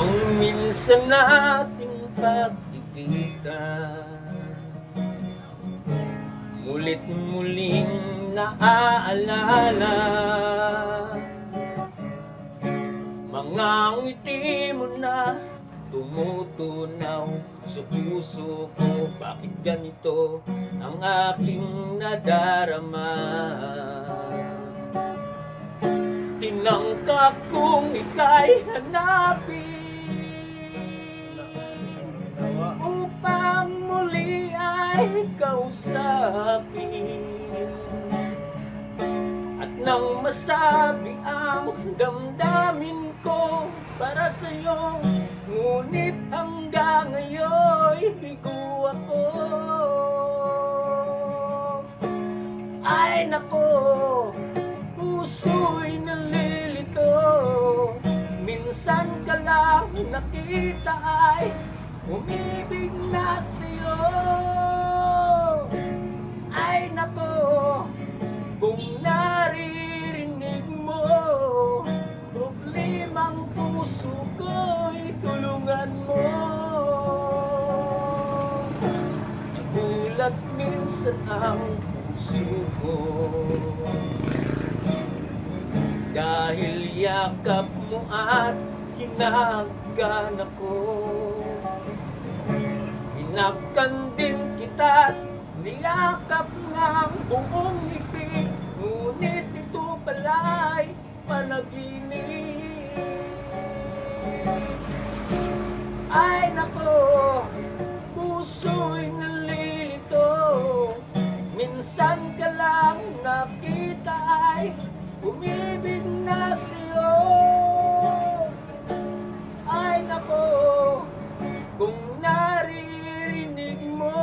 Ang minsan nating pagkikita Mulit muling naaalala Mga ngiti mo na tumutunaw sa puso ko Bakit ganito ang aking nadarama? Tinangka kong ika'y hanapin nang masabi ang damdamin ko para sa'yo Ngunit hanggang ngayon bigo ako. Ay nako, puso'y nalilito. Minsan ka lang nakita ay umibig na sa'yo minsan ang puso ko Dahil yakap mo at hinagkan ako Hinapkan din kita Niyakap ng buong ngiti. Ngunit ito pala'y panaginip. Ay nako, puso'y nalilito Minsan ka lang nakita ay umibig na sa'yo. Ay nako, kung naririnig mo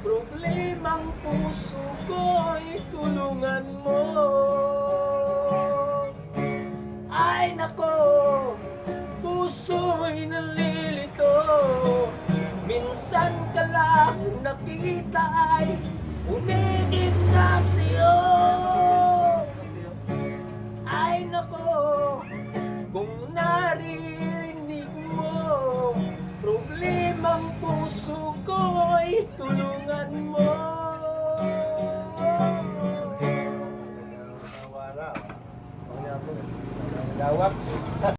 Problemang puso ko'y tulungan mo. Ay nako, puso'y nalilito. Minsan ka lang nakita ay Ignacio Ay nako. Kung naririnig mo Problemang puso ko'y tulungan mo. Lawak